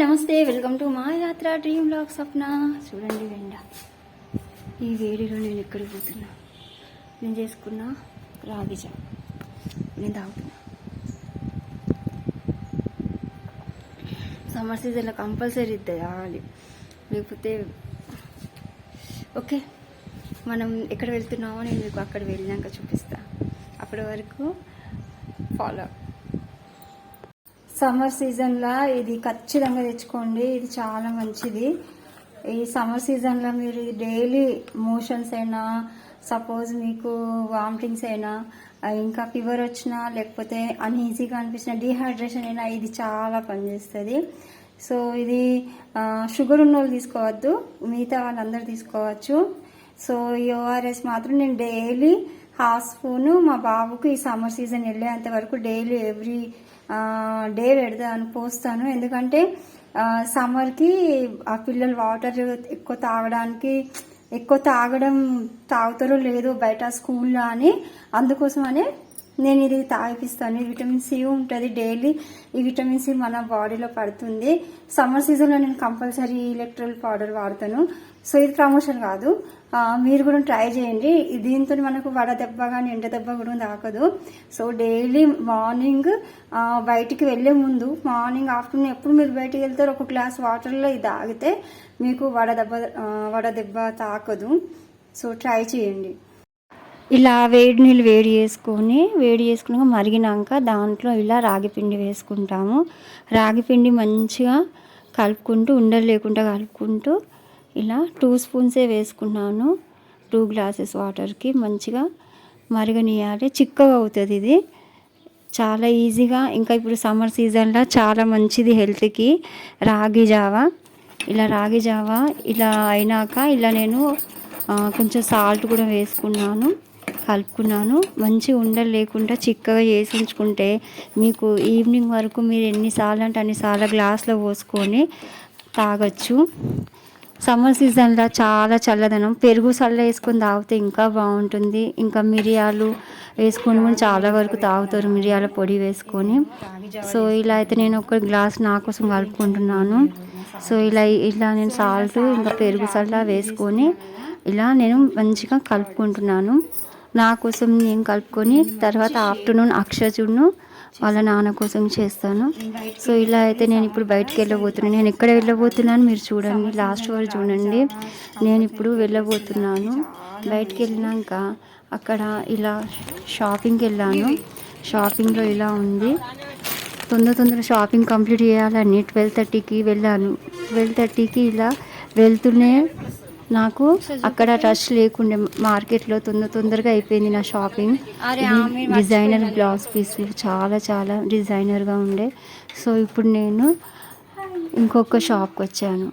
నమస్తే welcome to మా యాత్ర డ్రీమ్ బ్లాగ్ స్వప్న. చూడండి వెండ. ఈ వేడిలో నేను ఎక్కడ పోతున్నా నేను చేసుకున్న రాగి నేను తాగుతున్నా. సమ్మర్ సీజన్లో కంపల్సరీ ఇది తాగాలి లేకపోతే ఓకే మనం ఎక్కడ వెళ్తున్నామో నేను మీకు అక్కడ వెళ్ళినాక చూపిస్తా. అప్పటి వరకు ఫాలో సమ్మర్ సీజన్లో ఇది ఖచ్చితంగా తెచ్చుకోండి. ఇది చాలా మంచిది. ఈ సమ్మర్ సీజన్లో మీరు డైలీ మోషన్స్ అయినా సపోజ్ మీకు వామిటింగ్స్ అయినా ఇంకా ఫీవర్ వచ్చినా లేకపోతే అన్ఈజీగా అనిపించిన డిహైడ్రేషన్ అయినా ఇది చాలా పనిచేస్తుంది. సో ఇది షుగర్ ఉన్న వాళ్ళు తీసుకోవద్దు మిగతా వాళ్ళందరూ తీసుకోవచ్చు. సో ఈ ఓఆర్ఎస్ మాత్రం నేను డైలీ హాఫ్ స్పూను మా బాబుకు ఈ సమ్మర్ సీజన్ వెళ్ళేంత వరకు డైలీ ఎవ్రీ డే పెడతాను పోస్తాను. ఎందుకంటే సమ్మర్కి ఆ పిల్లలు వాటర్ ఎక్కువ తాగడానికి ఎక్కువ తాగడం తాగుతారో లేదో బయట స్కూల్లో అని అందుకోసమనే నేను ఇది తాగిపిస్తాను. ఈ విటమిన్ సి ఉంటుంది డైలీ. ఈ విటమిన్ సి మన బాడీలో పడుతుంది. సమ్మర్ సీజన్లో నేను కంపల్సరీ ఎలక్ట్రల్ పౌడర్ వాడతాను. సో ఇది ప్రమోషన్ కాదు. మీరు కూడా ట్రై చేయండి. దీంతో మనకు వడ దెబ్బ కానీ ఎండ దెబ్బ కూడా తాకదు. సో డైలీ మార్నింగ్ బయటికి వెళ్ళే ముందు మార్నింగ్ ఆఫ్టర్నూన్ ఎప్పుడు మీరు బయటికి వెళ్తారో ఒక గ్లాస్ వాటర్లో ఇది తాగితే మీకు వడ దెబ్బ వడ దెబ్బ తాకదు. సో ట్రై చేయండి. ఇలా వేడి నీళ్ళు వేడి చేసుకొని వేడి చేసుకున్నాక మరిగినాక దాంట్లో ఇలా రాగి పిండి వేసుకుంటాము. రాగి పిండి మంచిగా కలుపుకుంటూ ఉండలు లేకుండా కలుపుకుంటూ ఇలా టూ స్పూన్సే వేసుకున్నాను టూ గ్లాసెస్ వాటర్కి మంచిగా మరగనియాలి. చిక్కగా అవుతుంది ఇది. చాలా ఈజీగా ఇంకా ఇప్పుడు సమ్మర్ సీజన్లో చాలా మంచిది హెల్త్కి రాగి జావా. ఇలా రాగి జావా ఇలా అయినాక ఇలా నేను కొంచెం సాల్ట్ కూడా వేసుకున్నాను. కలుపుకున్నాను. మంచి ఉండలు లేకుండా చిక్కగా చేసి ఉంచుకుంటే మీకు ఈవినింగ్ వరకు మీరు ఎన్నిసార్లు అంటే అన్నిసార్లు గ్లాస్లో పోసుకొని తాగొచ్చు. సమ్మర్ సీజన్లో చాలా చల్లదనం. పెరుగు చల్ల వేసుకొని తాగితే ఇంకా బాగుంటుంది. ఇంకా మిరియాలు వేసుకొని కూడా చాలా వరకు తాగుతారు. మిరియాల పొడి వేసుకొని. సో ఇలా అయితే నేను ఒక గ్లాస్ నా కోసం కలుపుకుంటున్నాను. సో ఇలా ఇలా నేను సాల్ట్ ఇంకా పెరుగు చల్ల వేసుకొని ఇలా నేను మంచిగా కలుపుకుంటున్నాను. నా కోసం నేను కలుపుకొని తర్వాత ఆఫ్టర్నూన్ అక్షజుడును వాళ్ళ నాన్న కోసం చేస్తాను. సో ఇలా అయితే నేను ఇప్పుడు బయటికి వెళ్ళబోతున్నాను. నేను ఎక్కడ వెళ్ళబోతున్నాను మీరు చూడండి. లాస్ట్ వరకు చూడండి. నేను ఇప్పుడు వెళ్ళబోతున్నాను. బయటికి వెళ్ళినాక అక్కడ ఇలా షాపింగ్కి వెళ్ళాను. షాపింగ్లో ఇలా ఉంది. తొందర తొందర షాపింగ్ కంప్లీట్ చేయాలని ట్వెల్వ్ థర్టీకి వెళ్ళాను. ట్వెల్వ్ థర్టీకి ఇలా వెళ్తూనే నాకు అక్కడ రష్ లేకుండే మార్కెట్లో తొందర తొందరగా అయిపోయింది నా షాపింగ్ డిజైనర్ బ్లౌజ్ పీస్లు చాలా చాలా డిజైనర్గా ఉండే. సో ఇప్పుడు నేను ఇంకొక షాప్కి వచ్చాను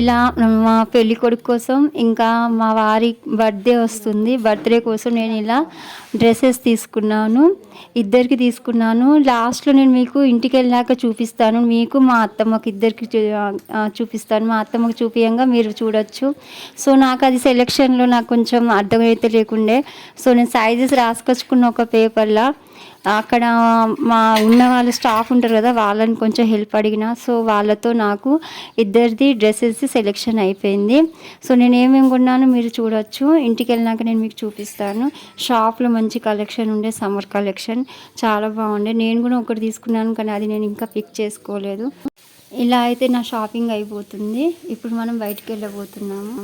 ఇలా మా పెళ్ళి కొడుకు కోసం ఇంకా మా వారి బర్త్డే వస్తుంది. బర్త్డే కోసం నేను ఇలా డ్రెస్సెస్ తీసుకున్నాను. ఇద్దరికి తీసుకున్నాను. లాస్ట్లో నేను మీకు ఇంటికి వెళ్ళాక చూపిస్తాను. మీకు మా అత్తమ్మకి ఇద్దరికి చూపిస్తాను. మా అత్తమ్మకి చూపించగా మీరు చూడొచ్చు. సో నాకు అది సెలెక్షన్లో నాకు కొంచెం అర్థమైతే లేకుండే. సో నేను సైజెస్ రాసుకొచ్చుకున్న ఒక పేపర్లో అక్కడ మా ఉన్న వాళ్ళు స్టాఫ్ ఉంటారు కదా వాళ్ళని కొంచెం హెల్ప్ అడిగిన సో వాళ్ళతో నాకు ఇద్దరిది డ్రెస్సెస్ సెలెక్షన్ అయిపోయింది. సో నేను ఏమేమి కొన్నానో మీరు చూడొచ్చు. ఇంటికి వెళ్ళినాక నేను మీకు చూపిస్తాను. షాప్లో మంచి కలెక్షన్ ఉండే సమ్మర్ కలెక్షన్ చాలా బాగుండే. నేను కూడా ఒకటి తీసుకున్నాను కానీ అది నేను ఇంకా పిక్ చేసుకోలేదు. ఇలా అయితే నా షాపింగ్ అయిపోతుంది. ఇప్పుడు మనం బయటికి వెళ్ళబోతున్నాము.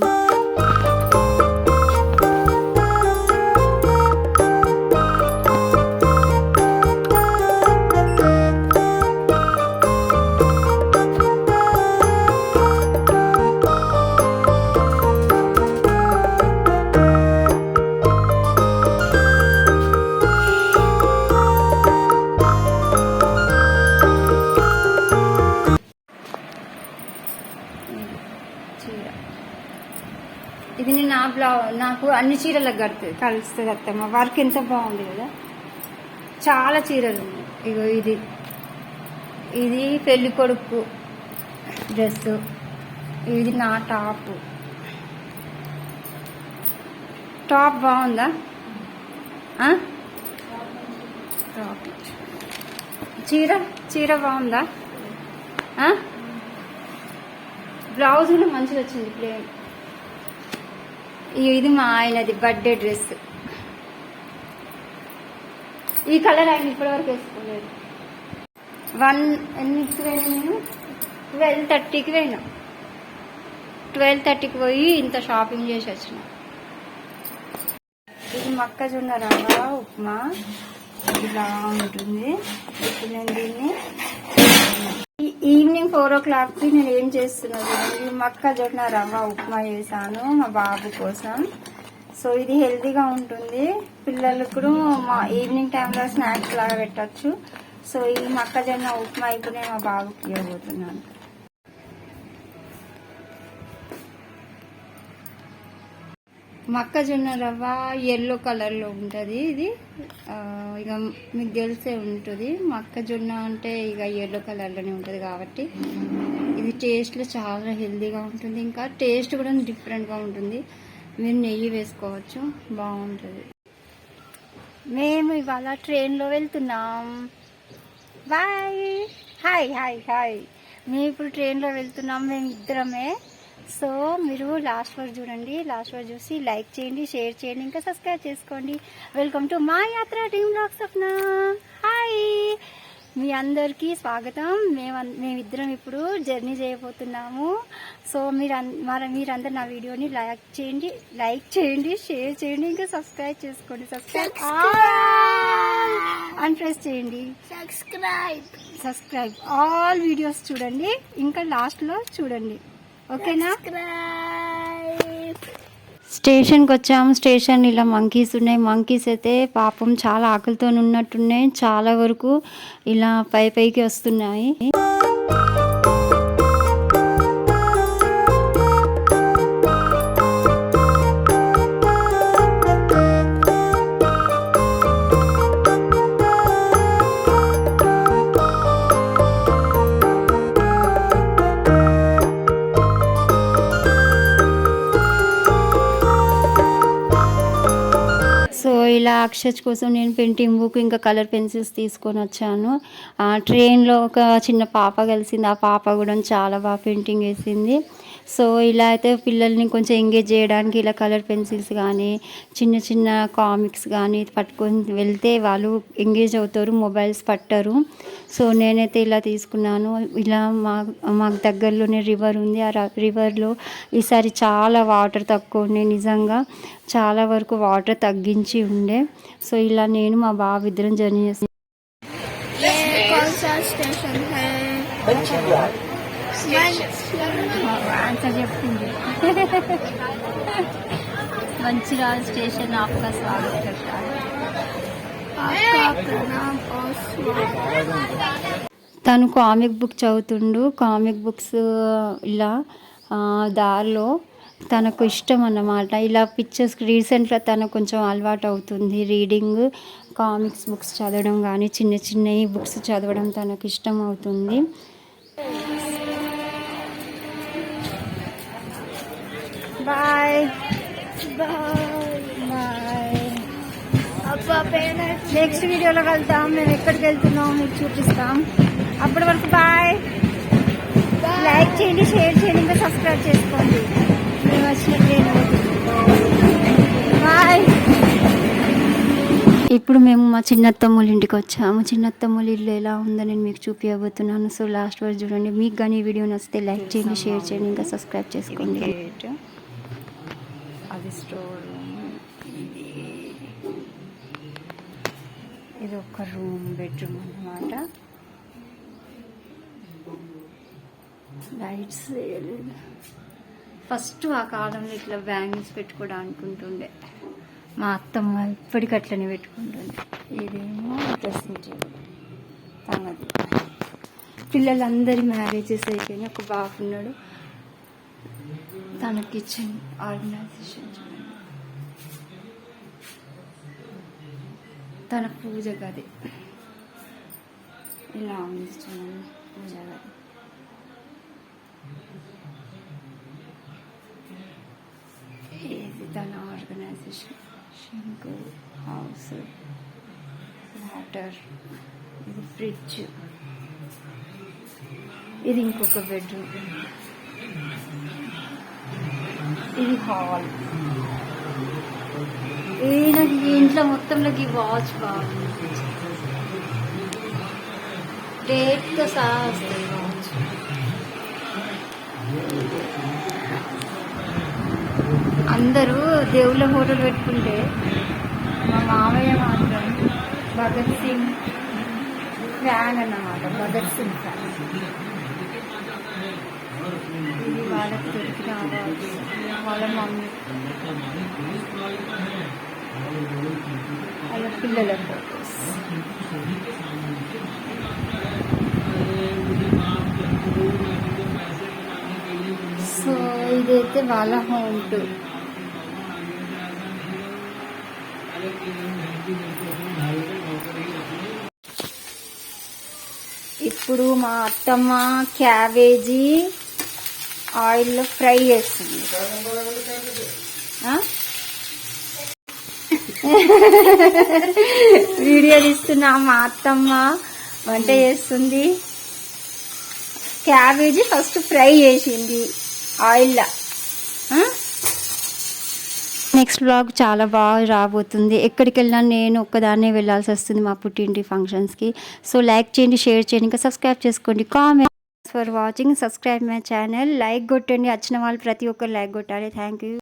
అన్ని చీరలకు కడుతుంది కలుస్తుంది అత్తమ్మ వర్క్ ఎంత బాగుంది కదా. చాలా చీరలు ఉన్నాయి. ఇగో ఇది. ఇది పెళ్ళి కొడుకు డ్రెస్ ఇది నా టాప్. టాప్ బాగుందా? టాప్. చీర? చీర బాగుందా? బ్లౌజ్ కూడా మంచిగా వచ్చింది ప్లేన్ ఇది మా ఆయనది బర్త్డే డ్రెస్. ఈ కలర్ ఆయన ఇప్పటివరకు వేసుకోలేదు వన్ ఎన్నికి పోయినా నేను? ట్వెల్వ్ థర్టీకి పోయినా. ట్వెల్వ్ థర్టీకి పోయి ఇంత షాపింగ్ చేసి వచ్చిన. ఇది మొక్కజొన్న రవ్వ ఉప్మా. ఇలా ఉంటుంది. ఇప్పుడు నేను దీన్ని ఈవినింగ్ ఫోర్ ఓ క్లాక్కి నేను ఏం చేస్తున్నాను ఈ మొక్కజొన్న రవ్వ ఉప్మా చేశాను మా బాబు కోసం. సో ఇది హెల్తీగా ఉంటుంది. పిల్లలకు కూడా మా ఈవినింగ్ టైంలో స్నాక్స్ లాగా పెట్టచ్చు. సో ఈ మక్కజొన్న ఉప్మా ఇప్పుడు నేను మా బాబుకి ఇవ్వబోతున్నాను. మొక్కజొన్న రవ్వ ఎల్లో కలర్లో ఉంటుంది. ఇది ఇక మీకు తెలిసే ఉంటుంది. మొక్కజొన్న అంటే ఇక ఎల్లో కలర్లోనే ఉంటుంది కాబట్టి ఇది టేస్ట్లో చాలా హెల్తీగా ఉంటుంది. ఇంకా టేస్ట్ కూడా డిఫరెంట్గా ఉంటుంది. మీరు నెయ్యి వేసుకోవచ్చు. బాగుంటుంది. మేము ఇవాళ ట్రైన్లో వెళ్తున్నాం. బాయ్ హాయ్ హాయ్ హాయ్ మేము ఇప్పుడు ట్రైన్లో వెళ్తున్నాం. మేము ఇద్దరమే సో మీరు లాస్ట్ వరకు చూడండి లాస్ట్ వరకు చూసి లైక్ చేయండి షేర్ చేయండి ఇంకా సబ్స్క్రైబ్ చేసుకోండి. వెల్కమ్ టు మా యాత్ర టీమ్ బ్లాగ్స్ ఆఫ్ నా హాయ్ మీ అందరికీ స్వాగతం. మేము మేమిద్దరం ఇప్పుడు జర్నీ చేయబోతున్నాము. సో మీరు మరి మీరందరు నా వీడియోని లైక్ చేయండి లైక్ చేయండి షేర్ చేయండి ఇంకా సబ్స్క్రైబ్ చేసుకోండి. సబ్స్క్రైబ్ అని ప్రెస్ చేయండి. సబ్స్క్రైబ్. సబ్స్క్రైబ్ ఆల్ వీడియోస్ చూడండి ఇంకా లాస్ట్లో చూడండి. ఓకేనా? స్టేషన్కి వచ్చాము స్టేషన్ ఇలా మంకీస్ ఉన్నాయి. మంకీస్ అయితే పాపం చాలా ఆకలితో ఉన్నట్టున్నాయి చాలా వరకు ఇలా పై పైకి వస్తున్నాయి. ఇలా అక్షజ్ కోసం నేను పెయింటింగ్ బుక్ ఇంకా కలర్ పెన్సిల్స్ తీసుకొని వచ్చాను. ట్రైన్లో ఒక చిన్న పాప కలిసింది. ఆ పాప కూడా చాలా బాగా పెయింటింగ్ వేసింది. సో ఇలా అయితే పిల్లల్ని కొంచెం ఎంగేజ్ చేయడానికి ఇలా కలర్ పెన్సిల్స్ కానీ చిన్న చిన్న కామిక్స్ కానీ పట్టుకొని వెళ్తే వాళ్ళు ఎంగేజ్ అవుతారు మొబైల్స్ పట్టరు. సో నేనైతే ఇలా తీసుకున్నాను. ఇలా మా మాకు దగ్గరలోనే రివర్ ఉంది. ఆ రివర్లో ఈసారి చాలా వాటర్ తక్కువ ఉన్నాయి నిజంగా. చాలా వరకు వాటర్ తగ్గించి ఉండే. సో ఇలా నేను మా బాబు ఇద్దరం జర్నీ చేస్తాం ये ఆన్సర్ చెప్తుంది మంచిరాజ్ స్టేషన్ ఆఫ్ తను కామిక్ బుక్ చదువుతుండు. కామిక్ బుక్స్ ఇలా దారిలో తనకు ఇష్టం అన్నమాట. ఇలా పిక్చర్స్ రీసెంట్గా తనకు కొంచెం అలవాటు అవుతుంది. రీడింగ్ కామిక్స్ బుక్స్ చదవడం కానీ చిన్న చిన్నవి బుక్స్ చదవడం తనకు ఇష్టం అవుతుంది. బాయ్ బాయ్ బాయ్ నెక్స్ట్ వీడియోలో వెళ్తాం మేము ఎక్కడికి వెళ్తున్నాం మీకు చూపిస్తాం. అప్పటి వరకు బాయ్ లైక్ చేయండి షేర్ చేయండి ఇంకా సబ్స్క్రైబ్ చేసుకోండి. మేము వచ్చిన బాయ్ ఇప్పుడు మేము మా చిన్నత్తమ్మూల ఇంటికి వచ్చాము. చిన్నత్తమ్మూల ఇల్లు ఎలా ఉందని నేను మీకు చూపించబోతున్నాను సో లాస్ట్ వరకు చూడండి. మీకు కానీ ఈ వీడియో నచ్చితే లైక్ చేయండి షేర్ చేయండి ఇంకా సబ్స్క్రైబ్ చేసుకోండి. అది స్టోర్ ఇది. ఇది ఒక రూమ్ బెడ్రూమ్ అన్నమాట. లైట్స్ వేయలేదు. ఫస్ట్ ఆ కాలంలో ఇట్లా బ్యాంగిల్స్ పెట్టుకోవడానికి అనుకుంటుండే మా అత్తమ్మ ఇప్పటికి అట్లనే పెట్టుకుంటుంది ఇదేమో డ్రెస్సింగ్ టేబుల్. తనది. పిల్లలందరి మ్యారేజెస్ అయిపోయినాయి. ఒక బాబు ఉన్నాడు. తన కిచెన్ ఆర్గనైజేషన్ చూడండి. తన పూజ గది. ఇలా ఉంది చూడండి పూజ గది. ఇది తన ఆర్గనైజేషన్ షింకు హౌస్ వాటర్ ఇది ఫ్రిడ్జ్ ఇది ఇంకొక బెడ్రూమ్ ఇది హాల్ ఏ నాకు ఇంట్లో మొత్తంలోకి ఈ వాచ్ బాగుంది డేట్తో సహా వస్తుంది వాచ్. అందరూ దేవుళ్ళ ఫోటోలు పెట్టుకుంటే మా మామయ్య మాత్రం భగత్ సింగ్ ఫ్యాన్ అన్నమాట. భగత్ సింగ్ ఫ్యాన్. ఇది వాళ్ళకి దొరికిన అవార్డు. వాళ్ళ మమ్మీ. వాళ్ళ పిల్లల ఫోటోస్ సో ఇదైతే వాళ్ళ హోమ్ టూర్ ఇప్పుడు మా అత్తమ్మ క్యాబేజీ ఆయిల్లో ఫ్రై చేస్తుంది? వీడియో తీస్తున్నా మా అత్తమ్మ. వంట చేస్తుంది. క్యాబేజీ ఫస్ట్ ఫ్రై చేసింది ఆయిల్లో. నెక్స్ట్ బ్లాగ్ చాలా బాగా రాబోతుంది. ఎక్కడికి వెళ్ళినా నేను ఒక్కదాన్నే వెళ్ళాల్సి వస్తుంది మా పుట్టింటి ఫంక్షన్స్కి సో లైక్ చేయండి షేర్ చేయండి. ఇంకా సబ్స్క్రైబ్ చేసుకోండి. Comment for watching subscribe my channel like కొట్టండి వచ్చిన వాళ్ళు ప్రతి ఒక్కరు లైక్ కొట్టాలి థ్యాంక్ యూ